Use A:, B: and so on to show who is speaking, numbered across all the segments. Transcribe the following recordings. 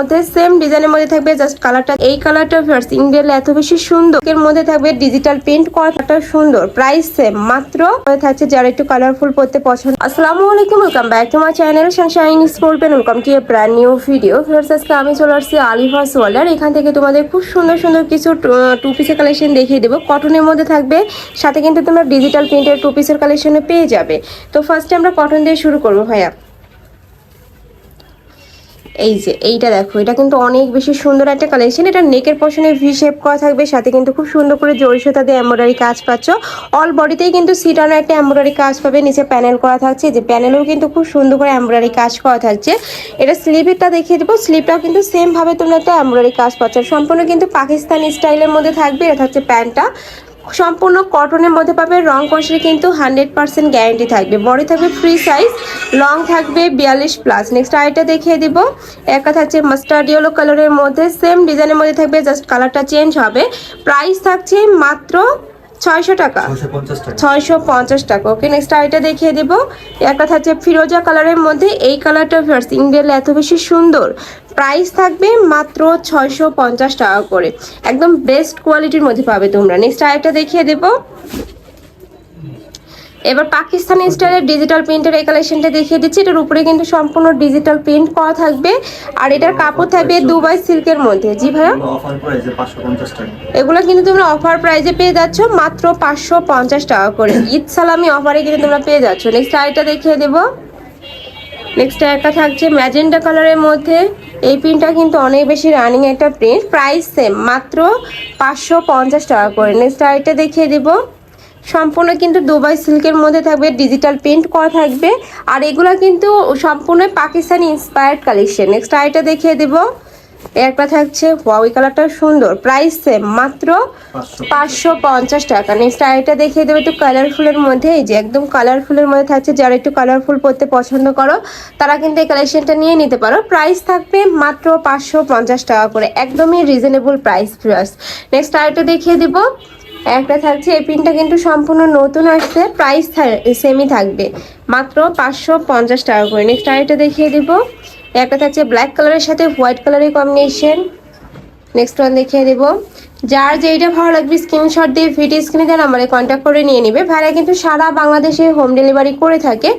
A: মধ্যে সেম ডিজাইনের মধ্যে থাকবে জাস্ট কালারটা এই কালারটা সিঙ্গেল এত বেশি সুন্দর। এর মধ্যে থাকবে ডিজিটাল প্রিন্ট করাটা সুন্দর। প্রাইস সেম মাত্র থাকছে যারা একটু কালারফুল পড়তে পছন্দ। আসসালামু আলাইকুম welcome back to my channel sunshine স্পোর্টবেন welcome to a brand new video ফিরস আজকে আমি চলে আসছি আলিভাস ওয়ালার এখান থেকে তোমাদের খুব সুন্দর সুন্দর কিছু টু পিসের কালেকশন দেখিয়ে দেবো। কটনের মধ্যে থাকবে। সাথে কিন্তু তোমরা ডিজিটাল প্রিন্টের টু পিসের কালেকশনে পেয়ে যাবে। তো ফার্স্টে আমরা কটন দিয়ে শুরু করব, ভাইয়া। এই যে, এইটা দেখো, এটা কিন্তু অনেক বেশি সুন্দর একটা কালেকশন এটা নেকের পশনে ভি শেপ করা থাকবে, সাথে কিন্তু খুব সুন্দর করে জড়ি সুতা দিয়ে এমব্রয়ডারি কাজ পাচ্ছ। অল বডিতেই কিন্তু সিটানো একটা এমব্রয়ডারি কাজ পাবে, নিচে প্যানেল করা থাকছে যে প্যানেলেও কিন্তু খুব সুন্দর করে এমব্রয়ডারি কাজ করা থাকছে। এটা স্লিভেরটা দেখিয়ে দেবো স্লিভটাও কিন্তু সেমভাবে তোমরা একটা এমব্রয়ডারি কাজ পাচ্ছ। সম্পূর্ণ কিন্তু পাকিস্তানি স্টাইলের মধ্যে থাকবে, এটা হচ্ছে প্যান্টটা। সম্পূর্ণ কটনের মধ্যে পাবে রং কষের কিন্তু হান্ড্রেড পার্সেন্ট গ্যারেন্টি থাকবে। বডি থাকবে ফ্রি সাইজ লং থাকবে বিয়াল্লিশ প্লাস নেক্সট আইটা দেখিয়ে দিব। একটা থাকছে মাস্টার্ড ইয়েলো কালারের মধ্যে। সেম ডিজাইনের মধ্যে থাকবে জাস্ট কালারটা চেঞ্জ হবে। প্রাইস থাকছে মাত্র ছয়শো টাকা।
B: ছয়শো পঞ্চাশ টাকা।
A: ওকে নেক্সট আইটা দেখিয়ে দেবো। একটা থাকছে ফিরোজা কালারের মধ্যে। এই কালারটা সিঙ্গেল এত বেশি সুন্দর। প্রাইস থাকবে মাত্র ছয়শো পঞ্চাশ টাকা করে। একদম বেস্ট কোয়ালিটির মধ্যে পাবে তোমরা। নেক্সট আইটা দেখিয়ে দেবো। এবার পাকিস্তানি স্টাইলের ডিজিটাল প্রিন্টের এই কালেকশনটা দেখিয়ে দিচ্ছি। এটার উপরে কিন্তু সম্পূর্ণ ডিজিটাল প্রিন্ট করা থাকবে। আর এটার কাপড় থাকবে দুবাই সিল্কের মধ্যে। জি ভাইয়া? এগুলো কিন্তু তোমরা অফার প্রাইজে পেয়ে যাচ্ছ মাত্র পাঁচশো পঞ্চাশ টাকা করে। ঈদ সালামি অফারে কিন্তু তোমরা পেয়ে যাচ্ছ। নেক্সট আইটা দেখিয়ে দেবো। নেক্সট একটা থাকছে ম্যাজেন্ডা কালারের মধ্যে। এই প্রিন্টটা কিন্তু অনেক বেশি রানিং একটা প্রিন্ট প্রাইস সেম মাত্র পাঁচশো পঞ্চাশ টাকা করে। নেক্সট আরেকটা দেখিয়ে দেবো। সম্পূর্ণ কিন্তু দুবাই সিল্কের মধ্যে থাকবে ডিজিটাল প্রিন্ট করা থাকবে। আর এগুলো কিন্তু সম্পূর্ণ পাকিস্তানি ইন্সপায়ার্ড কালেকশন নেক্সট আরেকটা দেখিয়ে দেবো। একটা থাকছে এই কালারটা সুন্দর। প্রাইস সেম মাত্র
B: পাঁচশো
A: পাঁচশো পঞ্চাশ টাকা। নেক্সট আরেকটা দেখিয়ে দেবো একটু কালারফুলের মধ্যে। এই যে একদম কালারফুলের মধ্যে থাকছে যারা একটু কালারফুল পরতে পছন্দ করো তারা কিন্তু এই কালেকশনটা নিয়ে নিতে পারো। প্রাইস থাকবে মাত্র পাঁচশো পঞ্চাশ টাকা করে একদমই রিজনেবল প্রাইস প্লাস নেক্সট আরেকটা দেখিয়ে দেবো। একটা থাকছে, এই পিনটা কিন্তু সম্পূর্ণ নতুন আসছে প্রাইস সেমই থাকবে। মাত্র পাঁচশো পঞ্চাশ টাকা করে। নেক্সট আরেকটা দেখিয়ে দিব। একটা থাকছে ব্ল্যাক কালারের সাথে হোয়াইট কালারের কম্বিনেশন নেক্সট ওয়ান দেখিয়ে দেবো। যার যেইটা ভালো লাগবে স্ক্রিনশট দিয়ে ভিডিও স্ক্রিনে দেওয়া নাম্বারে কন্ট্যাক্ট করে নিয়ে নিবে। ভাইরা কিন্তু সারা বাংলাদেশে হোম ডেলিভারি করে থাকে।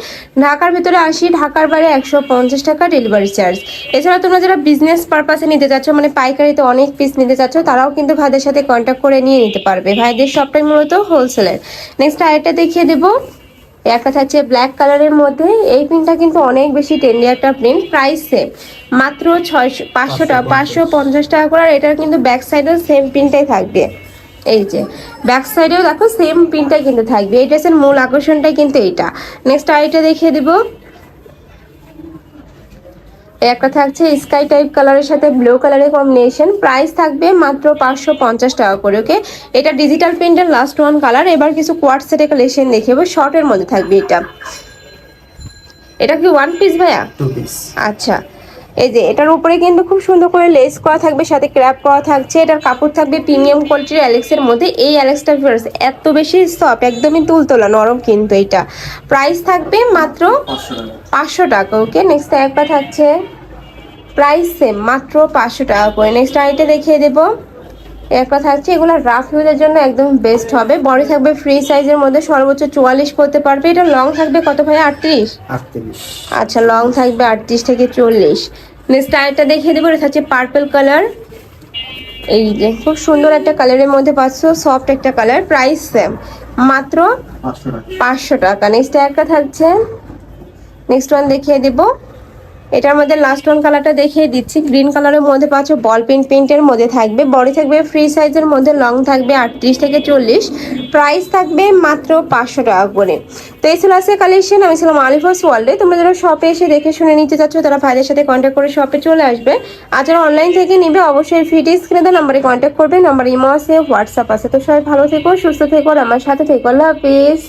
A: ঢাকার ভিতরে আসি, ঢাকার বাইরে একশো পঞ্চাশ টাকা ডেলিভারি চার্জ এছাড়া তোমরা যারা বিজনেস পারপাসে নিতে চাচ্ছ মানে পাইকারিতে অনেক পিস নিতে চাচ্ছ, তারাও কিন্তু ভাইদের সাথে কন্ট্যাক্ট করে নিয়ে নিতে পারবে। ভাইদের সবটাই মূলত হোলসেলের নেক্সট আরেকটা দেখিয়ে দেবো। একটা থাকছে ব্ল্যাক কালারের মধ্যে এই প্রিন্টটা কিন্তু অনেক বেশি ট্রেন্ডি একটা প্রিন্ট প্রাইস সেম মাত্র ছয়শো পাঁচশো টাকা পাঁচশো পঞ্চাশ। টাকা করে আর এটার কিন্তু ব্যাক সাইডেও সেম প্রিন্টটাই থাকবে। এই যে ব্যাক সাইডেও দেখো সেম প্রিন্টটাই কিন্তু থাকবে। এই ড্রেসের মূল আকর্ষণটাই কিন্তু এইটা। নেক্সট আইটা দেখিয়ে দিব। একটা থাকছে স্কাই টাইপ কালারের সাথে ব্লু কালারের কম্বিনেশন। প্রাইস থাকবে মাত্র পাঁচশো পঞ্চাশ টাকা করে ওকে? এটা ডিজিটাল প্রিন্টের লাস্ট ওয়ান কালার এবার কিছু কোয়ার্ট সেটের কালেকশন দেখাবো শর্টের মধ্যে থাকবে এটা। এটা কি ওয়ান পিস ভাইয়া? আচ্ছা। এই যে এটার উপরে কিন্তু খুব সুন্দর করে লেস করা থাকবে সাথে ক্র্যাপ করা থাকছে এটার কাপড় থাকবে প্রিমিয়াম কোয়ালিটির অ্যালেক্সের মধ্যে। এই অ্যালেক্সটা এত বেশি সফট একদমই তুলতোলা নরম কিন্তু এটা। প্রাইস থাকবে মাত্র
B: পাঁচশো টাকা।
A: পাঁচশো টাকা ওকে নেক্সট একটা থাকছে। প্রাইস সেম মাত্র পাঁচশো টাকা করে। নেক্সট আইটা দেখিয়ে দেবো। একটা থাকছে এগুলো রাফ ইউজের জন্য একদম বেস্ট হবে। বডি থাকবে ফ্রি সাইজের মধ্যে সর্বোচ্চ চুয়াল্লিশ করতে পারবে। এটা লং থাকবে কত ভাই আটত্রিশ? আচ্ছা লং থাকবে আটত্রিশ থেকে চল্লিশ। নেক্সট আরেকটা দেখিয়ে দেবো এটা হচ্ছে পার্পল কালার এই যে খুব সুন্দর একটা কালারের মধ্যে পাচ্ছ সফট একটা কালার প্রাইস সেম মাত্র
B: পাঁচশো টাকা।
A: পাঁচশো টাকা। নেক্সট একটা থাকছে নেক্সট ওয়ান দেখিয়ে দেবো। এটার মধ্যে লাস্ট ওয়ান কালারটা দেখিয়ে দিচ্ছি। গ্রিন কালারের মধ্যে পাচ্ছ বল পেন প্রিন্টের মধ্যে থাকবে। বডি থাকবে ফ্রি সাইজের মধ্যে লং থাকবে আটত্রিশ থেকে চল্লিশ। প্রাইস থাকবে মাত্র পাঁচশো টাকা করে। তো এই ছিল আজকে কালেকশন আমি ছিলাম আলিফাস ওয়ার্ল্ডে। তোমরা যারা শপে এসে দেখে শুনে নিতে চাচ্ছ, তারা ভাইদের সাথে কন্ট্যাক্ট করে শপে চলে আসবে। আর যারা অনলাইন থেকে নিবে, অবশ্যই ভিডিও স্ক্রিনে দেওয়া নাম্বারে কন্ট্যাক্ট করবে। নাম্বার ইমো আছে হোয়াটসঅ্যাপ আছে। তো সবাই ভালো থেকো, সুস্থ থেকো আমার সাথে থেকো। আল্লাহ হাফিজ।